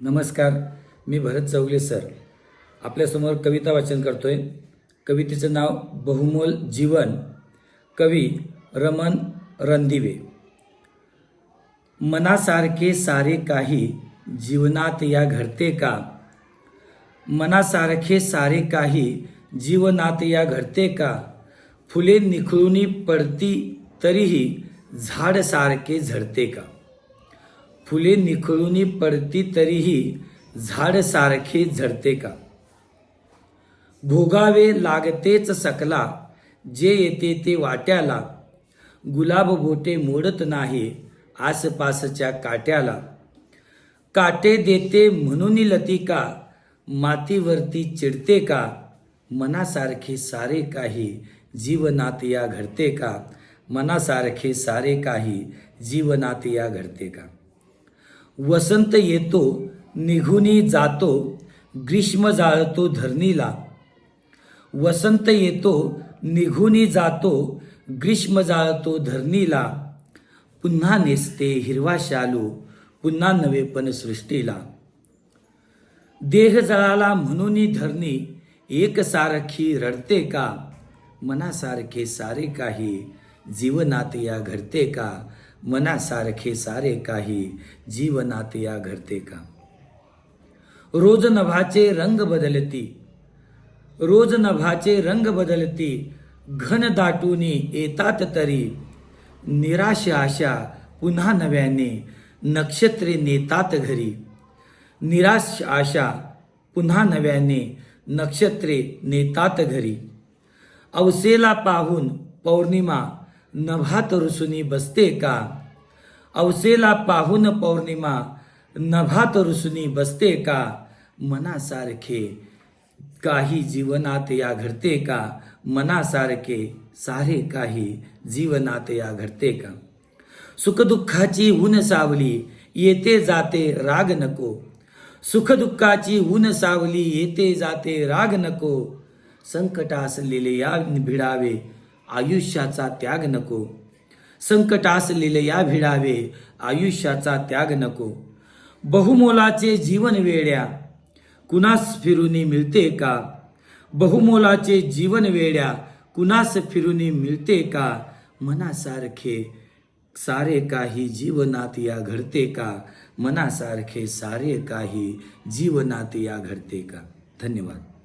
नमस्कार मी भरत चौगले सर. आपल्यासमोर कविता वाचन करतोय. कवितेचं नाव बहुमोल जीवन कवी रमन रणदिवे मनासारखे सारे काही जीवनात या घडते का? मनासारखे सारे काही जीवनात या घडते का? फुले निखळून पडती तरीही झाड सारखे झडते का? फुले निखळून पडती तरीही झाड सारखे झडते का? भोगावे लागतेच सकला जे येते ते वाट्याला. गुलाब बोटे मोडत नाही आसपासच्या काट्याला. काटे देते म्हणून लतिका मातीवरती चिडते का? मनासारखे सारे काही जीवनात या घडते का? मनासारखे सारे काही जीवनात या घडते का? वसंत येतो निघूनी जातो ग्रीष्म जाळतो धरणीला. वसंत येतो निघूनी जातो ग्रीष्म जाळतो धरणीला. पुन्हा नेसते हिरवा शालू पुन्हा नवे पण सृष्टीला. देह जळाला म्हणून धरणी एकसारखी रडते का? मनासारखे सारे काही जीवनात या घडते का? मनासारखे सारे काही जीवनात या घडते का? रोज नभाचे रंग बदलती रोज नभाचे रंग बदलती घन दाटूनी येतात तरी निराश आशा पुन्हा नव्याने नक्षत्रे नेतात घरी निराश आशा पुन्हा नव्याने नक्षत्रे नेतात घरी. अवसेला पाहून पौर्णिमा नभात रुसुनी बसते का? अवसेला पाहून पौर्णिमा नभात रुसुनी बसते का? मनासारखे काही जीवनात या घडते का? मनासारखे सारे काही जीवनात या घडते का? सुखदुःखाची ऊन सावली येते जाते राग नको. सुखदुःखाची ऊन सावली येते जाते राग नको. संकटास या भिडावे आयुष्याचा त्याग नको. संकटास या भिडावे आयुष्याचा त्याग नको. बहुमोलाचे जीवन वेड्या कुणास फिरुनी मिळते का? बहुमोलाचे जीवन वेड्या कुणास फिरुनी मिळते का? मनासारखे सारे काही जीवनात या घडते का? मनासारखे सारे काही जीवनात या घडते का? धन्यवाद.